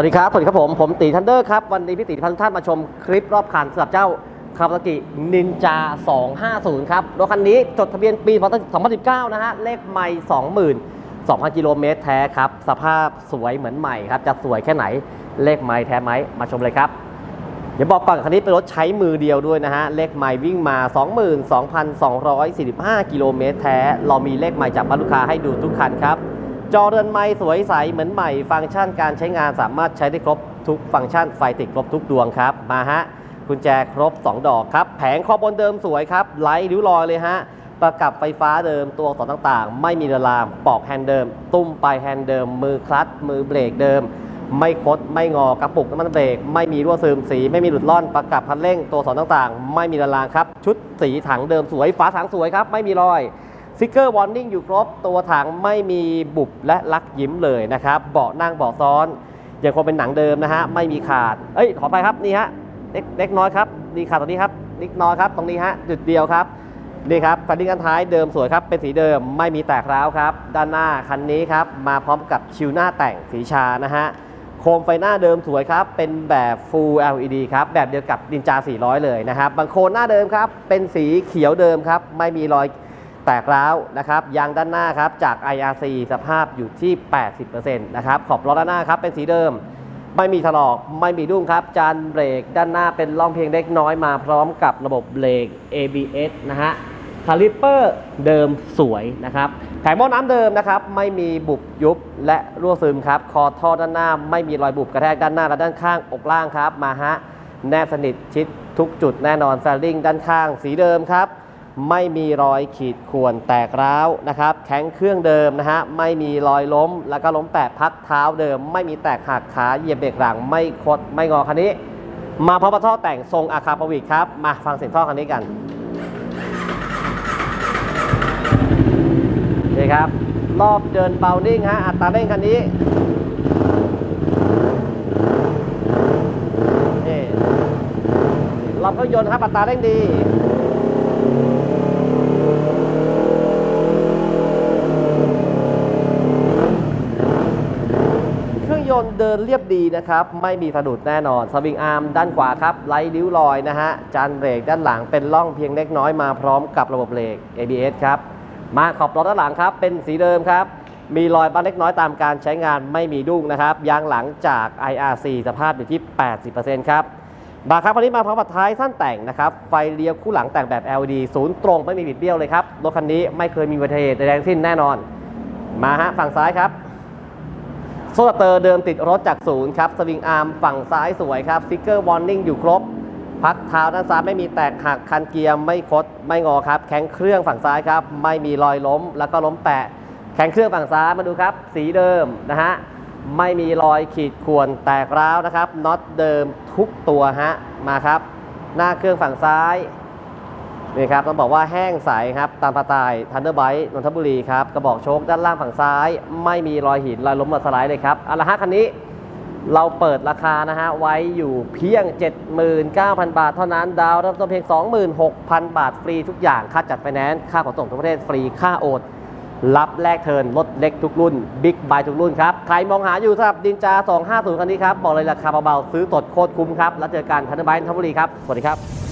วัสดีครับสวัสดีครับผม ผมตีทันเดอร์ครับ วันนี้พี่ตีพาทุกท่านมาชมคลิปรอบคันสำหรับเจ้าคาวาซากินินจา 250 ครับ รถคันนี้จดทะเบียนปี 2019 นะฮะ เลขไม่20,000 2,000 กิโลเมตรแท้ครับ สภาพสวยเหมือนใหม่ครับ จะสวยแค่ไหนเลขไม่แท้ไหมมาชมเลยครับเดี๋ยวบอกก่อนคันนี้เป็นรถใช้มือเดียวด้วยนะฮะ เลขไมล์วิ่งมา 22,245 กิโลเมตรแท้ เรามีเลขไมล์จากลูกค้าให้ดูทุกคันครับ จอเรือนไม้สวยใสเหมือนใหม่ ฟังก์ชันการใช้งานสามารถใช้ได้ครบทุกฟังก์ชันไฟติดครบทุกดวงครับมาฮะกุญแจครบ 2 ดอกครับ แผงคอบนเดิมสวยครับไร้ริ้วรอยเลยฮะประกับไฟฟ้าเดิมตัวอักษรต่างๆ ไม่มีระลาม ปอกแฮนด์เดิม ตุ้มปลายแฮนด์เดิม มือคลัตช์มือเบรกเดิม ไม่คดไม่งอกระปุกน้ำมันเบรก ไม่มีรั่วซึมสี ไม่มีหลุดล่อนประกับคันเร่งตัวสอนต่างๆ ไม่มีระลางครับ ชุดสีถังเดิมสวยฝาถังสวยครับ ไม่มีรอย สติกเกอร์วอร์นิ่งอยู่ครบ ตัวถังไม่มีบุบและลักยิ้มเลยนะครับ เบาะนั่งเบาะซ้อนยังคงเป็นหนังเดิมนะฮะ ไม่มีขาด เอ้ย ขอไปครับ นี่ฮะ เล็กน้อยครับ นี่ขาดตรงนี้ครับเล็กน้อยครับ ตรงนี้ฮะ จุดเดียวครับ นี่ครับคันนี้กันท้ายเดิมสวยครับ เป็นสีเดิม ไม่มีแตกร้าวครับ ด้านหน้าคันนี้ครับ มาพร้อมกับชิวหน้าแต่งสีชานะฮะ โคมไฟหน้าเดิมสวยครับ เป็นแบบ Full LED ครับ แบบเดียวกับดินจา 400 เลยนะครับบางโคนหน้าเดิมครับ เป็นสีเขียวเดิมครับ ไม่มีรอย แตกร้าวนะครับยางด้านหน้าครับจาก IRC สภาพอยู่ที่ 80%นะครับขอบล้อด้านหน้าครับเป็นสีเดิม ไม่มีถลอกไม่มีดุ้งครับ จานเบรกด้านหน้าเป็นร่องเพียงเล็กน้อยมาพร้อมกับระบบเบรก ABS นะฮะคาลิปเปอร์เดิมสวยนะครับแผงหม้อน้ำเดิมนะครับไม่มีบุบยุบและรั่วซึมครับคอท่อด้านหน้า ไม่มีรอยบุบกระแทกด้านหน้าและด้านข้างอกล่างครับมาฮะแนบสนิทชิดทุกจุดแน่นอนแฟลลิ่งด้านข้างสีเดิมครับ ไม่มีรอยขีดข่วนแตกร้าวนะครับแข็งเครื่องเดิมนะฮะไม่มีรอยล้ม แล้วก็ล้มแปะพักเท้าเดิม ไม่มีแตกหักขาเหยียบเบรกหลังไม่คดไม่งอคันนี้ มาพร้อมกับท่อแต่งทรงอาคาปวิกครับ มาฟังเสียงท่อคันนี้กันนี่ครับรอบเดินเบานิ่งฮะอัตราเร่งคันนี้นี่รอบเครื่องยนต์ครับอัตราเร่งดี เครื่องย นต์เดินเรียบดีนะครับ ไม่มีสะดุดแน่นอน สวิงอาร์มด้านขวาครับไร้ริ้วรอยนะฮะ จานเบรกด้านหลังเป็นร่องเพียงเล็กน้อยมาพร้อมกับระบบเบรก ABS ครับ มาขอบล้อด้านหลังครับ เป็นสีเดิมครับ มีรอยบ้านเล็กน้อยตามการใช้งานไม่มีดุ้งนะครับ ยางหลังจาก IRC สภาพอยู่ที่ 80%ครับ บาร์ครับคันนี้มาพร้อมกับท้ายสั้นแต่งนะครับ ไฟเลี้ยวคู่หลังแต่งแบบ LED ศูนย์ตรงไม่มีบิดเบี้ยวเลยครับ รถคันนี้ไม่เคยมีอุบัติเหตุใดๆทั้งสิ้นแน่นอน มาฮะฝั่งซ้ายครับ โซ่เตอร์เดิมติดรถจากศูนย์ครับ สวิงอาร์มฝั่งซ้ายสวยครับสติกเกอร์วอร์นิ่งอยู่ครบ พักเท้าด้านซ้ายไม่มีแตกหักคันเกียร์ไม่คดไม่งอครับ แข็งเครื่องฝั่งซ้ายครับ ไม่มีรอยล้ม แล้วก็ล้มแปะ แข็งเครื่องฝั่งซ้ายมาดูครับ สีเดิมนะฮะ ไม่มีรอยขีดข่วนแตกร้าวนะครับ น็อตเดิมทุกตัวฮะ มาครับ หน้าเครื่องฝั่งซ้าย นี่ครับต้องบอกว่าแห้งใสครับตามปลาตายทันเดอร์ไบต์นนทบุรีครับกระบอกโชคด้านล่างฝั่งซ้าย ไม่มีรอยหินรอยล้มรอยสไลด์เลยครับเอาละฮะคันนี้เราเปิดราคานะฮะไว้อยู่เพียง 79,000 บาทเท่านั้นดาวน์เริ่มต้นเพียง 26,000 บาทฟรีทุกอย่าง ค่าจัดไฟแนนซ์ค่าขนส่งทุกประเทศฟรีค่าโอนรับแลกเทิร์นรถเล็กทุกรุ่นบิ๊กไบทุกรุ่นครับ ใครมองหาอยู่สำหรับดินจา 250 คันนี้ครับ บอกเลยราคาเบาๆ ซื้อสดโคตรคุ้มครับ แล้วเจอกันทันเดอร์ไบต์นนทบุรีครับ สวัสดีครับ